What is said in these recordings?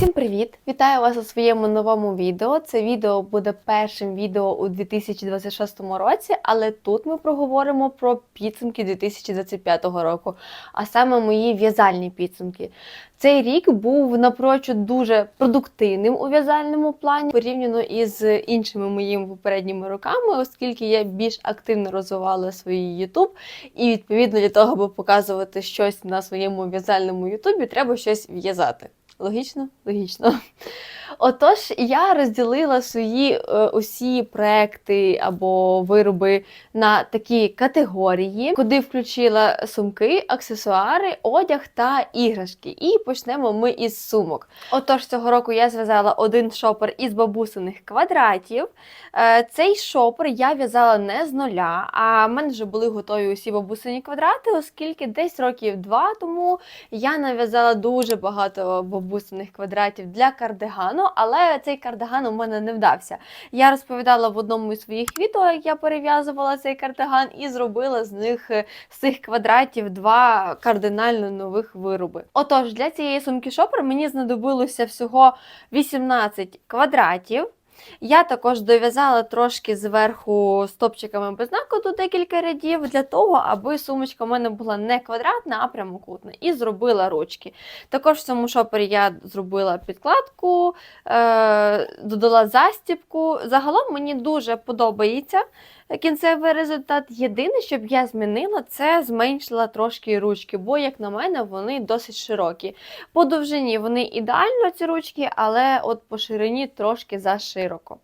Усім привіт! Вітаю вас у своєму новому відео. Це відео буде першим відео у 2026 році, але тут ми проговоримо про підсумки 2025 року, а саме мої в'язальні підсумки. Цей рік був напрочуд дуже продуктивним у в'язальному плані порівняно із іншими моїми попередніми роками, оскільки я більш активно розвивала свій YouTube, і відповідно для того, аби показувати щось на своєму в'язальному Ютубі, треба щось в'язати. Логічно? Логічно. Отож, я розділила свої е, усі проекти або вироби на такі категорії, куди включила сумки, аксесуари, одяг та іграшки. І почнемо ми із сумок. Отож, цього року я зв'язала один шопер із бабусиних квадратів. Е, цей шопер я в'язала не з нуля, а в мене вже були готові усі бабусині квадрати, оскільки десь років два тому я нав'язала дуже багато бабусиних квадратів для кардигану, але цей кардиган у мене не вдався. Я розповідала в одному із своїх відео, як я перев'язувала цей кардиган, і зробила з них е, з цих квадратів два кардинально нових вироби. Отож, для цієї сумки шопер мені знадобилося всього 18 квадратів. Я також дов'язала трошки зверху стопчиками без знаку тут декілька рядів для того, аби сумочка в мене була не квадратна, а прямокутна. І зробила ручки. Також в цьому шопері я зробила підкладку, е- додала застіпку. Загалом мені дуже подобається кінцевий результат. Єдине, що б я змінила, це зменшила трошки ручки, бо, як на мене, вони досить широкі. По довжині вони ідеально ці ручки, але от по ширині трошки зашироко.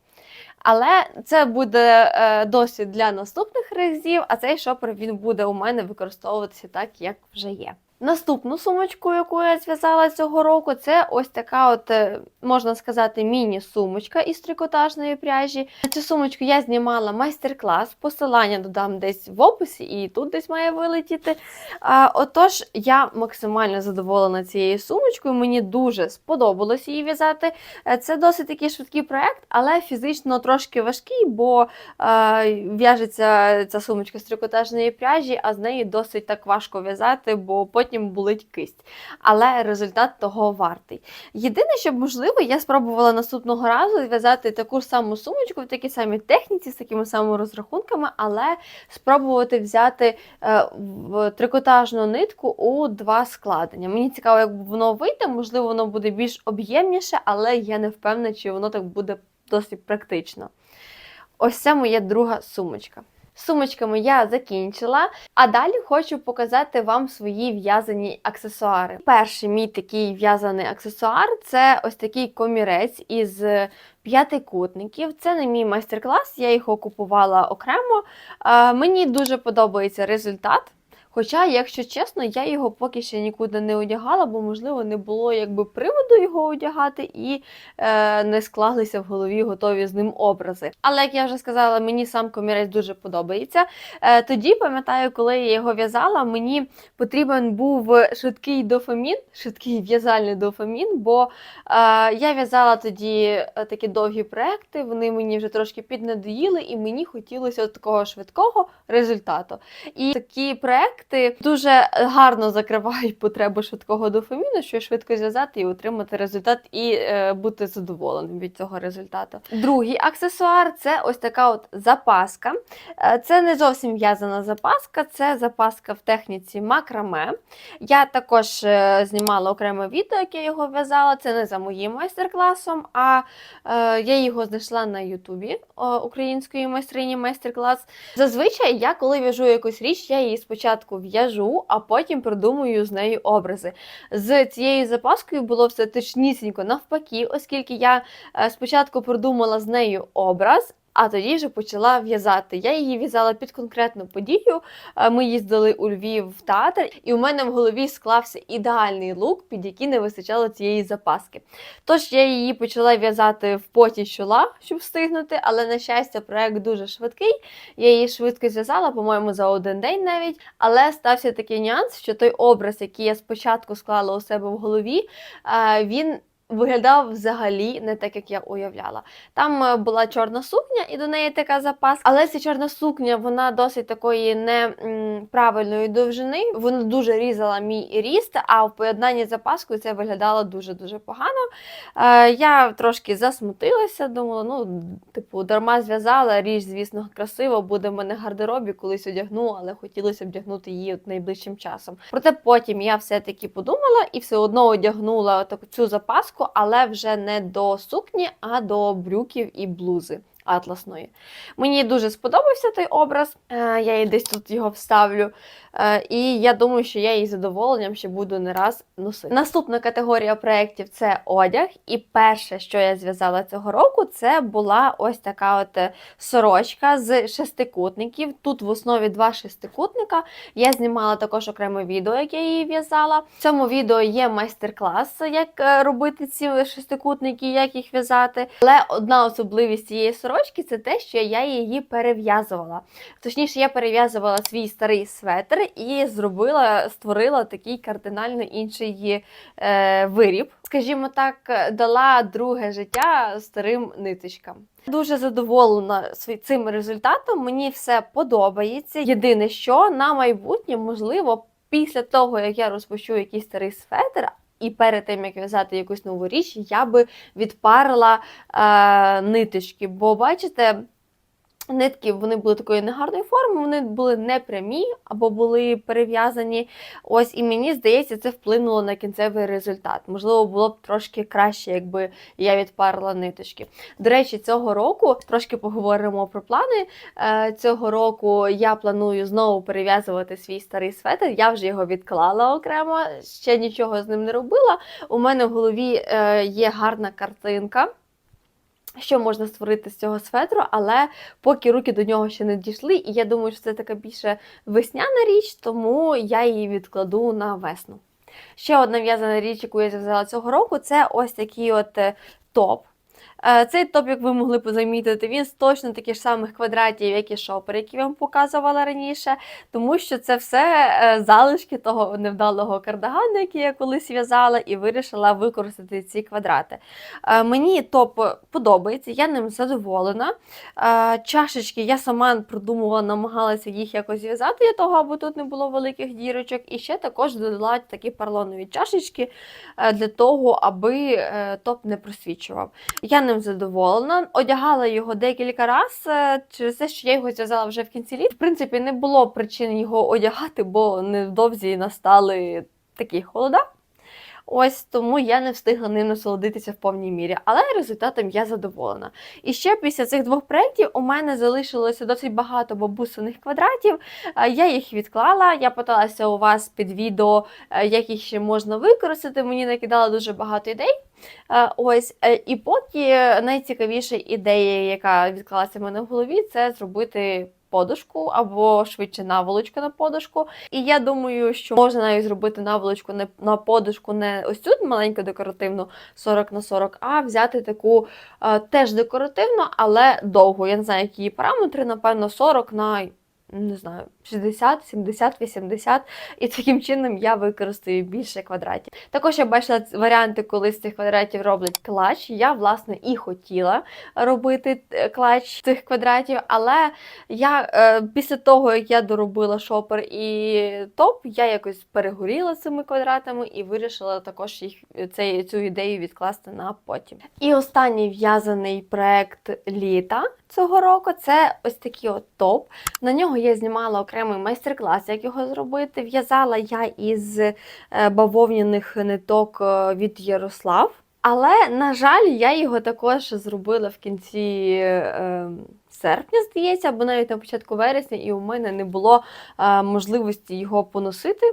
Але це буде е, досвід для наступних разів, а цей шопер він буде у мене використовуватися так, як вже є. Наступну сумочку, яку я зв'язала цього року, це ось така, от, е, можна сказати, міні-сумочка із трикотажної пряжі. На цю сумочку я знімала майстер-клас, посилання додам десь в описі, і тут десь має вилетіти. А, Отож, я максимально задоволена цією сумочкою, мені дуже сподобалось її в'язати. Е, Це досить такий швидкий проект, але фізично трошки важкий, бо е, в'яжеться ця сумочка з трикотажної пряжі, а з неї досить так важко в'язати, бо потім болить кисть. Але результат того вартий. Єдине, що можливо, я спробувала наступного разу зв'язати таку саму сумочку в такій самій техніці, з такими самими розрахунками, але спробувати взяти е, в трикотажну нитку у два складення. Мені цікаво, як воно вийде, можливо, воно буде більш об'ємніше, але я не впевнена, чи воно так буде досить практично. Ось це моя друга сумочка. Сумочками я закінчила, а далі хочу показати вам свої в'язані аксесуари. Перший мій такий в'язаний аксесуар це ось такий комірець із п'ятикутників. Це не мій майстер-клас, я його купувала окремо. Е, Мені дуже подобається результат. Хоча, якщо чесно, я його поки ще нікуди не одягала, бо, можливо, не було якби приводу його одягати і е, не склалися в голові готові з ним образи. Але як я вже сказала, мені сам комірець дуже подобається. Е, тоді пам'ятаю, коли я його в'язала, мені потрібен був швидкий дофамін, швидкий в'язальний дофамін, бо е, я в'язала тоді е, такі довгі проекти, вони мені вже трошки піднадоїли, і мені хотілося от такого швидкого результату. І такі проекти дуже гарно закривають потребу швидкого дофаміну, що швидко зв'язати і отримати результат, і е, бути задоволеним від цього результату. Другий аксесуар це ось така от запаска. Е, Це не зовсім в'язана запаска, це запаска в техніці макраме. Я також е, знімала окреме відео, як я його в'язала. Це не за моїм майстер-класом, а е, я його знайшла на Ютубі української майстрині майстер-клас. Зазвичай я, коли в'яжу якусь річ, я її спочатку в'яжу, а потім придумую з нею образи. З цією запаскою було все точнісінько навпаки, оскільки я е, спочатку придумала з нею образ. А тоді вже почала в'язати. Я її в'язала під конкретну подію. Е, Ми їздили у Львів в театр, і у мене в голові склався ідеальний лук, під який не вистачало цієї запаски. Тож я її почала в'язати в поті чола, щоб встигнути, але, на щастя, проект дуже швидкий. Я її швидко зв'язала, по-моєму, за один день навіть. Але стався такий нюанс, що той образ, який я спочатку склала у себе в голові, е, він виглядав взагалі не так, як я уявляла. Там е, була чорна сукня, і до неї така запаска. Але ця чорна сукня вона досить такої неправильної довжини. Вона дуже різала мій ріст, а в поєднанні з запаскою це виглядало дуже-дуже погано. Е, я трошки засмутилася, думала, ну, типу, дарма зв'язала, річ, звісно, красиво, буде в мене в гардеробі, колись одягну, але хотілося б вдягнути її от найближчим часом. Проте потім я все-таки подумала і все одно одягнула таку цю запаску, але вже не до сукні, а до брюків і блузи. Атласної. Мені дуже сподобався той образ, е, я її десь тут його вставлю. Е, І я думаю, що я її задоволенням ще буду не раз носити. Наступна категорія проєктів це одяг. І перше, що я зв'язала цього року, це була ось така от е, сорочка з шестикутників. Тут в основі два шестикутника. Я знімала також окреме відео, як я її в'язала. В цьому відео є майстер-клас, як робити ці шестикутники, як їх в'язати. Але одна особливість цієї сорочки це те, що я її перев'язувала. Точніше, я перев'язувала свій старий светр і зробила, створила такий кардинально інший е, виріб. Скажімо так, дала друге життя старим ниточкам. Дуже задоволена цим результатом. Мені все подобається. Єдине, що на майбутнє, можливо, після того, як я розпочу якийсь старий светр, і перед тим, як в'язати якусь нову річ, я би відпарила е, ниточки. Бо бачите, нитки вони були такої негарної форми, вони були не прямі або були перев'язані. Ось, і мені здається, це вплинуло на кінцевий результат. Можливо, було б трошки краще, якби я відпарила ниточки. До речі, цього року трошки поговоримо про плани. Е, Цього року я планую знову перев'язувати свій старий светр. Я вже його відклала окремо, ще нічого з ним не робила. У мене в голові е, є гарна картинка. Що можна створити з цього светру, але поки руки до нього ще не дійшли, і я думаю, що це така більше весняна річ, тому я її відкладу на весну. Ще одна в'язана річ, яку я зв'язала цього року, це ось такий от е, топ. Е, Цей топ, як ви могли б замітити, він з точно таких ж самих квадратів, як і шопер, які я вам показувала раніше, тому що це все е, залишки того невдалого кардигану, який я колись в'язала, і вирішила використати ці квадрати. Е, Мені топ подобається, я ним задоволена. Чашечки я сама продумувала, намагалася їх якось зв'язати для того, аби тут не було великих дірочок. І ще також додала такі парлонові чашечки для того, аби топ не просвічував. Я ним задоволена. Одягала його декілька разів через те, що я його зв'язала вже в кінці літ. В принципі, не було причин його одягати, бо невдовзі настали такі холода. Ось тому я не встигла ним насолодитися в повній мірі, але результатом я задоволена. І ще після цих двох проєктів у мене залишилося досить багато бабусиних квадратів. Е, Я їх відклала. Я питалася у вас під відео, е, як їх ще можна використати. Мені накидало дуже багато ідей. Е, Ось, і поки найцікавіша ідея, яка відклалася в мене в голові, це зробити. Подушку або швидше наволочку на подушку. І я думаю, що можна навіть зробити наволочку не на подушку не ось цю маленьку декоративну 40 на 40, а взяти таку е, теж декоративну, але довгу. Я не знаю, які її параметри, напевно, 40 на не знаю, 60, 70, 80, і таким чином я використаю більше квадратів. Також я бачила варіанти, коли з цих квадратів роблять клач. Я, власне, і хотіла робити е, клач цих квадратів, але я е, після того, як я доробила шопер і топ, я якось перегоріла цими квадратами і вирішила також їх цей, цю ідею відкласти на потім. І останній в'язаний проект літа цього року це ось такий от топ. На нього я знімала окремий майстер-клас, як його зробити. В'язала я із е, бавовняних ниток е, від Ярослав. Але, на жаль, я його також зробила в кінці е, серпня, здається, або навіть на початку вересня, і у мене не було е, можливості його поносити.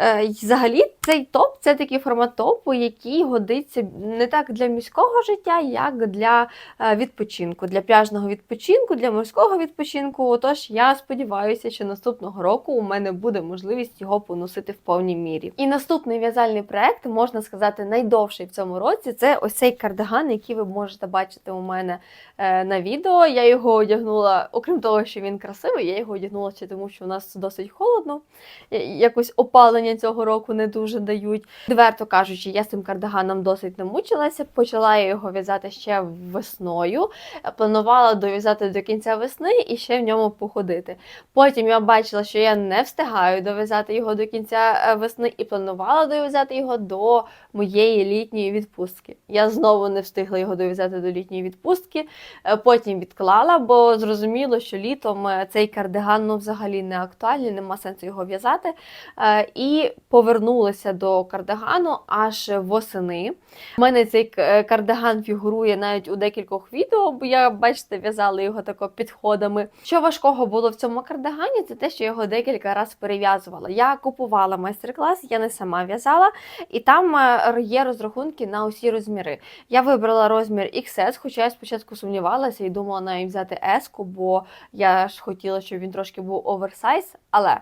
Е, Взагалі, цей топ це такий формат топу, який годиться не так для міського життя, як для е, відпочинку, для пляжного відпочинку, для морського відпочинку. Отож, я сподіваюся, що наступного року у мене буде можливість його поносити в повній мірі. І наступний в'язальний проект, можна сказати, найдовший в цьому році. Це ось цей кардиган, який ви можете бачити у мене е, на відео. Я його одягнула, окрім того, що він красивий, я його одягнула ще тому, що у нас досить холодно. Якось опа. Опалення цього року не дуже дають. Відверто кажучи, я з цим кардиганом досить намучилася. Почала я його в'язати ще весною. Планувала дов'язати до кінця весни і ще в ньому походити. Потім я бачила, що я не встигаю дов'язати його до кінця е, весни і планувала дов'язати його до моєї літньої відпустки. Я знову не встигла його дов'язати до літньої відпустки. Е, Потім відклала, бо зрозуміло, що літом е, цей кардиган ну, взагалі не актуальний, нема сенсу його в'язати. Е, І повернулася до кардигану аж восени. У мене цей е, кардиган фігурує навіть у декількох відео, бо я, бачите, в'язала його тако підходами. Що важкого було в цьому кардигані, це те, що я його декілька разів перев'язувала. Я купувала майстер-клас, я не сама в'язала, і там е, є розрахунки на усі розміри. Я вибрала розмір XS, хоча я спочатку сумнівалася і думала навіть взяти S, бо я ж хотіла, щоб він трошки був оверсайз, але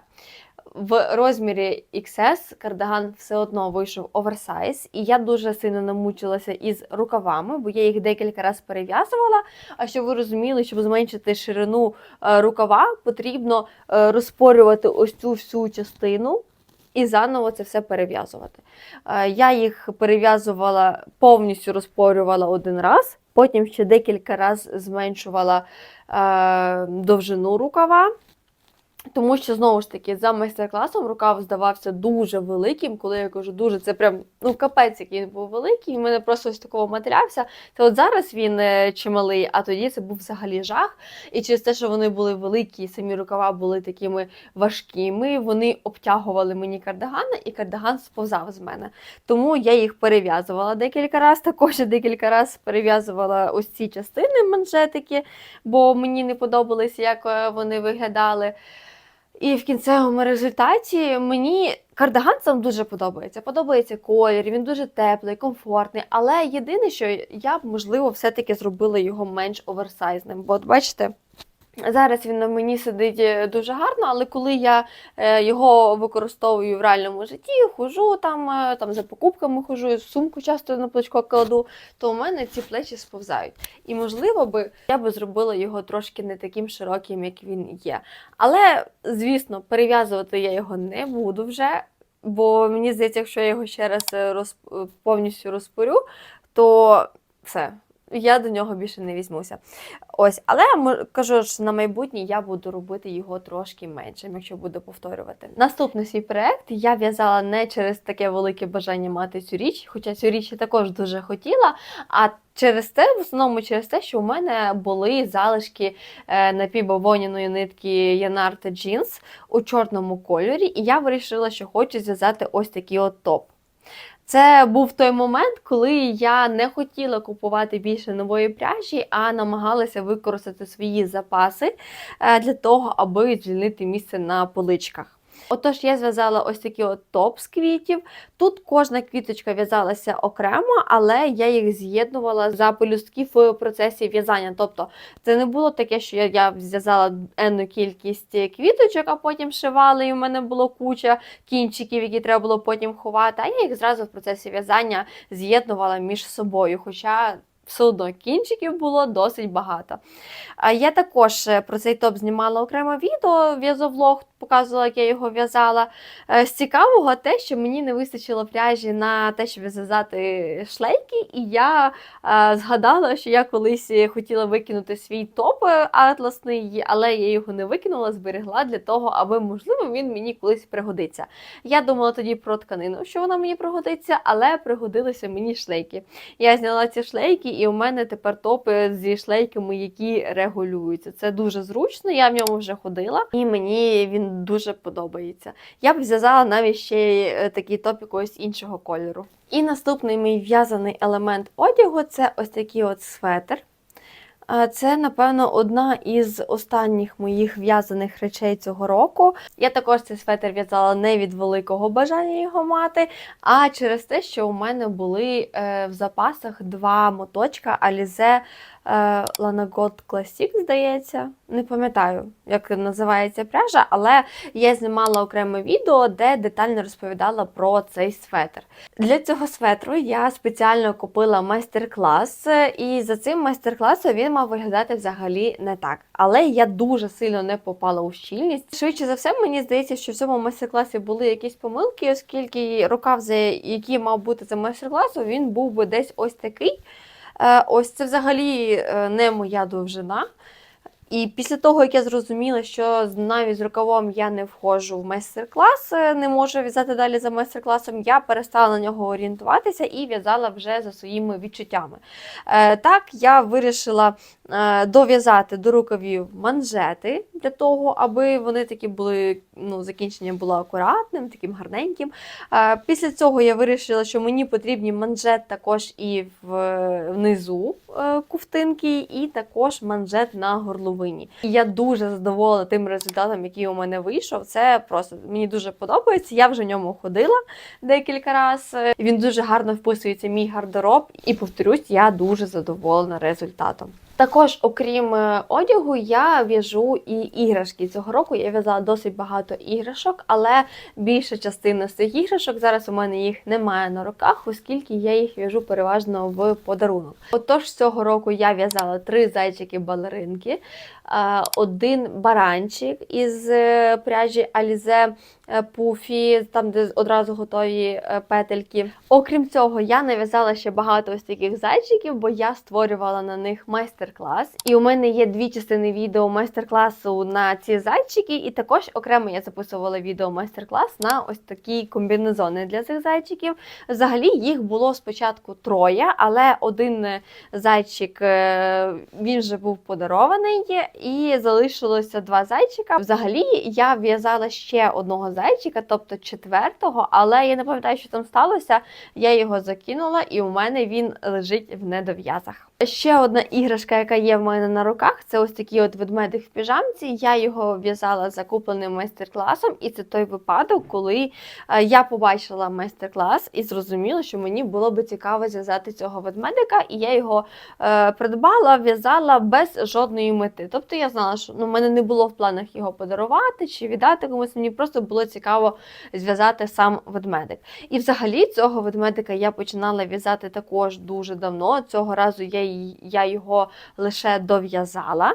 в розмірі XS кардиган все одно вийшов оверсайз, і я дуже сильно намучилася із рукавами, бо я їх декілька разів перев'язувала. А щоб ви розуміли, щоб зменшити ширину е, рукава, потрібно е, розпорювати ось цю всю частину. І заново це все перев'язувати. Е, Я їх перев'язувала, повністю розпорювала один раз, потім ще декілька разів зменшувала довжину рукава. Тому що знову ж таки за майстер-класом рукав здавався дуже великим. Коли я кажу дуже, це прям ну капець, який був великий. В мене просто ось такого матерявся. Це от зараз він е, чималий, а тоді це був взагалі жах. І через те, що вони були великі, самі рукава були такими важкими, вони обтягували мені кардигана, і кардиган сповзав з мене. Тому я їх перев'язувала декілька разів. Також декілька разів перев'язувала ось ці частини манжетики, бо мені не подобалося, як е, вони виглядали. І в кінцевому результаті мені кардиган сам дуже подобається. Подобається колір, він дуже теплий, комфортний. Але єдине, що я б, можливо, все-таки зробила його менш оверсайзним. Бо, от бачите, зараз він на мені сидить е, дуже гарно, але коли я е, його використовую в реальному житті, хожу там, е, там за покупками хожу, сумку часто на плечко кладу, то у мене ці плечі сповзають. І можливо би я би зробила його трошки не таким широким, як він є. Але, звісно, перев'язувати я його не буду вже. Бо мені здається, якщо я його ще раз роз, е, повністю розпорю, то все, я до нього більше не візьмуся. Ось, але кажу ж, на майбутнє я буду робити його трошки меншим, якщо буду повторювати. Наступний свій проект я в'язала не через таке велике бажання мати цю річ, хоча цю річ я також дуже хотіла. А через те, в основному через те, що у мене були залишки е, напівбавовняної нитки Янарта Jeans у чорному кольорі, і я вирішила, що хочу зв'язати ось такий от топ. Це був той момент, коли я не хотіла купувати більше нової пряжі, а намагалася використати свої запаси е, для того, аби звільнити місце на поличках. Отож, я зв'язала ось такий от топ з квітів. Тут кожна квіточка в'язалася окремо, але я їх з'єднувала за пелюстки в процесі в'язання. Тобто це не було таке, що я зв'язала енну кількість квіточок, а потім шивала, і в мене було куча кінчиків, які треба було потім ховати. А я їх зразу в процесі в'язання з'єднувала між собою. Хоча все одно кінчиків було досить багато. Я також е, про цей топ знімала окреме відео, в'язовлог, показувала, як я його в'язала. Е, З цікавого те, що мені не вистачило пряжі на те, щоб зв'язати шлейки, і я е, згадала, що я колись хотіла викинути свій топ атласний, але я його не викинула, зберегла для того, аби, можливо, він мені колись пригодиться. Я думала тоді про тканину, що вона мені пригодиться, але пригодилися мені шлейки. Я зняла ці шлейки, і у мене тепер топи зі шлейками, які регулюються. Це дуже зручно, я в ньому вже ходила, і мені він дуже подобається. Я б зв'язала навіть ще е, такий топ якогось іншого кольору. І наступний мій в'язаний елемент одягу це ось такий от светр. Це, напевно, одна із останніх моїх в'язаних речей цього року. Я також цей светр в'язала не від великого бажання його мати, а через те, що у мене були е, в запасах два моточка Alize Lana Gold Classic, здається. Не пам'ятаю, як називається пряжа, але я знімала окреме відео, де детально розповідала про цей светр. Для цього светру я спеціально купила майстер-клас, і за цим майстер-класом він мав виглядати взагалі не так. Але я дуже сильно не попала у щільність. Швидше за все, мені здається, що в цьому майстер-класі були якісь помилки, оскільки рукав, за який мав бути за майстер-класом, він був би десь ось такий. Е, Ось це взагалі е, не моя довжина. І після того, як я зрозуміла, що навіть з рукавом я не входжу в майстер-клас, е, не можу в'язати далі за майстер-класом, я перестала на нього орієнтуватися і в'язала вже за своїми відчуттями. Е, Так, я вирішила е, дов'язати до рукавів манжети для того, аби вони такі були, ну, закінчення було акуратним, таким гарненьким. Після цього я вирішила, що мені потрібні манжет також і внизу ковтинки, і також манжет на горловині. І я дуже задоволена тим результатом, який у мене вийшов. Це просто мені дуже подобається. Я вже в ньому ходила декілька разів. Він дуже гарно вписується в мій гардероб, і повторюсь, я дуже задоволена результатом. Також, окрім е, одягу, я в'яжу і іграшки. Цього року я в'язала досить багато іграшок, але більша частина з цих іграшок зараз у мене їх немає на руках, оскільки я їх в'яжу переважно в подарунок. Отож, цього року я в'язала три зайчики-балеринки, е, один баранчик із е, пряжі Alize е, Puffy, там де одразу готові е, петельки. Окрім цього, я нав'язала ще багато ось таких зайчиків, бо я створювала на них майстер-клас. І у мене є дві частини відео майстер-класу на ці зайчики, і також окремо я записувала відео майстер-клас на ось такі комбінезони для цих зайчиків. Взагалі їх було спочатку троє, але один зайчик е, він вже був подарований, і залишилося два зайчика. Взагалі я в'язала ще одного зайчика, тобто четвертого, але я не пам'ятаю, що там сталося. Я його закинула, і у мене він лежить в недов'язах. Ще одна іграшка, яка є в мене на руках, це ось такий от ведмедик в піжамці. Я його в'язала за купленим майстер-класом, і це той випадок, коли е, я побачила майстер-клас і зрозуміла, що мені було би цікаво зв'язати цього ведмедика, і я його е, придбала, в'язала без жодної мети. Тобто я знала, що ну, в мене не було в планах його подарувати чи віддати комусь. Мені просто було цікаво зв'язати сам ведмедик. І взагалі цього ведмедика я починала в'язати також дуже давно. Цього разу я, я його лише дов'язала.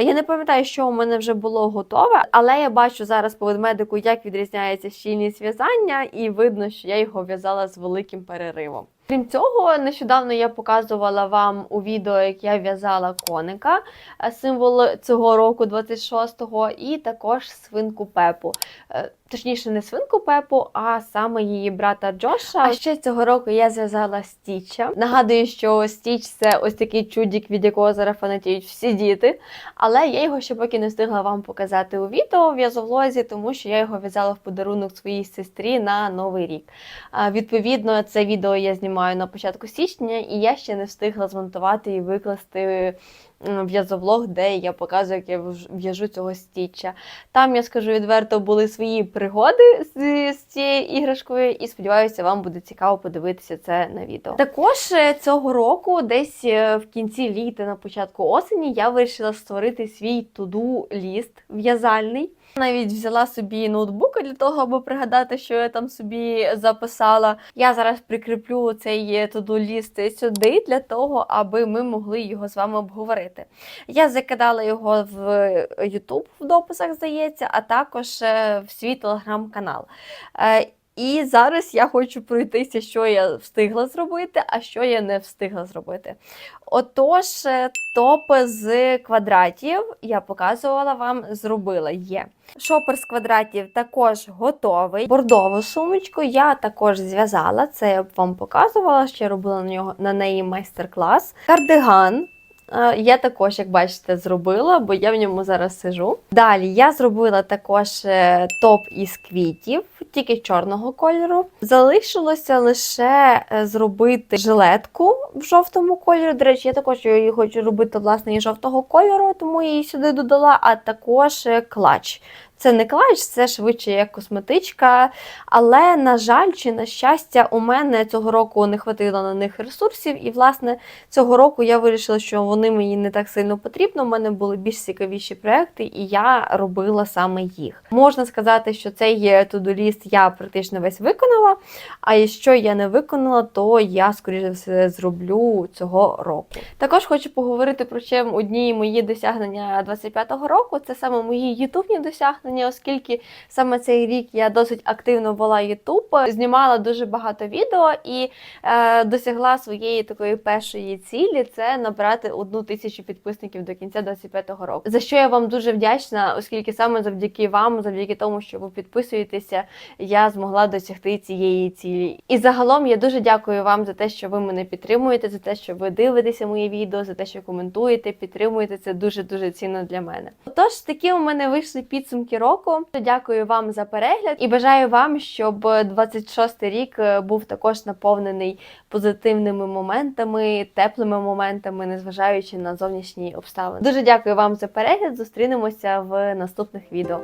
Я не пам'ятаю, що у мене вже було готове, але я бачу зараз по ведмедику, як відрізняється щільність в'язання, і видно, що я його в'язала з великим переривом. Крім цього, нещодавно я показувала вам у відео, як я в'язала коника, е, символ цього року, 26-го, і також свинку Пепу. Е, Точніше, не свинку Пепу, а саме її брата Джоша. А ще цього року я зв'язала Стіча. Нагадую, що Стіч це ось такий чудік, від якого зараз фанатіють всі діти. Але я його ще поки не встигла вам показати у відео в в'язовлозі, тому що я його в'язала в подарунок своїй сестрі на новий рік. Відповідно, це відео я знімаю на початку січня, і я ще не встигла змонтувати і викласти в'язовлог, де я показую, як я в'яжу цього стіча. Там, я скажу відверто, були свої пригоди з, з цією іграшкою, і сподіваюся, вам буде цікаво подивитися це на відео. Також е, цього року, десь е, в кінці літа, на початку осені, я вирішила створити свій туду ліст в'язальний. Навіть взяла собі ноутбук для того, аби пригадати, що я там собі записала. Я зараз прикріплю цей туду ліст сюди для того, аби ми могли його з вами обговорити. Я закидала його в YouTube в дописах, здається, а також е, в свій телеграм-канал. І зараз я хочу пройтися, що я встигла зробити, а що я не встигла зробити. Отож, е, топ з квадратів я показувала вам, зробила є. Шопер з квадратів також готовий. Бордову сумочку я також зв'язала. Це я б вам показувала, ще робила на нього на неї майстер-клас. Кардиган. Е, Я також, як бачите, зробила, бо я в ньому зараз сижу. Далі я зробила також е, топ із квітів, тільки чорного кольору. Залишилося лише е, зробити жилетку в жовтому кольорі. До речі, я також її хочу робити власне і жовтого кольору, тому я її сюди додала, а також клач. Це не клач, це швидше як косметичка. Але, на жаль, чи на щастя, у мене цього року не хватило на них ресурсів, і, власне, цього року я вирішила, що вони мені не так сильно потрібно. У мене були більш цікавіші проекти, і я робила саме їх. Можна сказати, що цей тудоліст я практично весь виконала. А якщо я не виконала, то я, скоріше все, зроблю цього року. Також хочу поговорити про ще одні мої досягнення 25-го року. Це саме мої ютубні досягнення, оскільки саме цей рік я досить активно вела Ютуб, знімала дуже багато відео і е, досягла своєї такої першої цілі це набрати одну тисячу підписників до кінця 25-го року. За що я вам дуже вдячна, оскільки саме завдяки вам, завдяки тому, що ви підписуєтеся, я змогла досягти цієї цілі. І загалом я дуже дякую вам за те, що ви мене підтримуєте, за те, що ви дивитеся мої відео, за те, що коментуєте, підтримуєте. Це дуже дуже цінно для мене. Отож, такі у мене вийшли підсумки року. Дякую вам за перегляд і бажаю вам, щоб 26 рік е, був також наповнений позитивними моментами, теплими моментами, незважаючи на зовнішні обставини. Дуже дякую вам за перегляд. Зустрінемося в наступних відео.